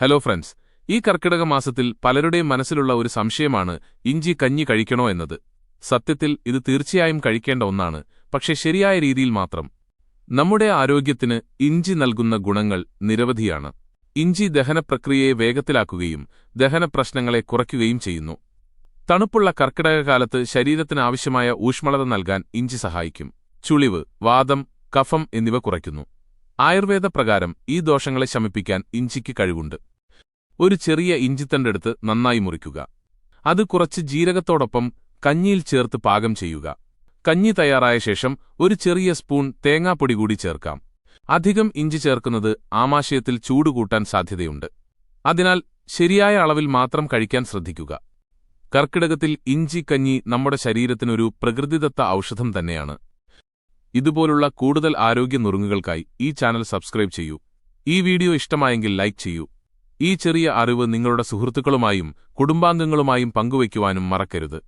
Hello friends ഈ കർക്കിടക മാസത്തിൽ പലരുടെയും മനസ്സിലുള്ള ഒരു സംശയമാണ് ഇഞ്ചി കഞ്ഞി കഴിക്കണോ എന്നത്. സത്യത്തിൽ ഇത് തീർച്ചയായും കഴിക്കേണ്ട ഒന്നാണ് പക്ഷെ ശരിയായ രീതിയിൽ മാത്രം. നമ്മുടെ ആരോഗ്യത്തിന് ഇഞ്ചി നൽകുന്ന ഗുണങ്ങൾ നിരവധിയാണ്. ഇഞ്ചി ദഹനപ്രക്രിയയെ വേഗത്തിലാക്കുകയും ദഹനപ്രശ്നങ്ങളെ കുറയ്ക്കുകയും ചെയ്യുന്നു. തണുപ്പുള്ള കർക്കിടകകാലത്ത് ശരീരത്തിന് ആവശ്യമായ ഊഷ്മളത നൽകാൻ ഇഞ്ചി സഹായിക്കും. ചുളിവ് വാദം കഫം എന്നിവ കുറയ്ക്കുന്നു. ആയുർവേദ പ്രകാരം ഈ ദോഷങ്ങളെ ശമിപ്പിക്കാൻ ഇഞ്ചിക്ക് കഴിവുണ്ട്. ഒരു ചെറിയ ഇഞ്ചിത്തണ്ടെടുത്ത് നന്നായി മുറിക്കുക. അത് കുറച്ച് ജീരകത്തോടൊപ്പം കഞ്ഞിയിൽ ചേർത്ത് പാകം ചെയ്യുക. കഞ്ഞി തയ്യാറായ ശേഷം ഒരു ചെറിയ സ്പൂൺ തേങ്ങാപ്പൊടി കൂടി ചേർക്കാം. അധികം ഇഞ്ചി ചേർക്കുന്നത് ആമാശയത്തിൽ ചൂടുകൂട്ടാൻ സാധ്യതയുണ്ട്. അതിനാൽ ശരിയായ അളവിൽ മാത്രം കഴിക്കാൻ ശ്രദ്ധിക്കുക. കർക്കിടകത്തിൽ ഇഞ്ചി കഞ്ഞി നമ്മുടെ ശരീരത്തിനൊരു പ്രകൃതിദത്ത ഔഷധം തന്നെയാണ്. ഇതുപോലുള്ള കൂടുതൽ ആരോഗ്യ നുറുങ്ങുകൾക്കായി ഈ ചാനൽ സബ്സ്ക്രൈബ് ചെയ്യൂ. ഈ വീഡിയോ ഇഷ്ടമായെങ്കിൽ ലൈക്ക് ചെയ്യൂ. ഈ ചെറിയ അറിവ് നിങ്ങളുടെ സുഹൃത്തുക്കളുമായും കുടുംബാംഗങ്ങളുമായും പങ്കുവയ്ക്കുവാനും മറക്കരുത്.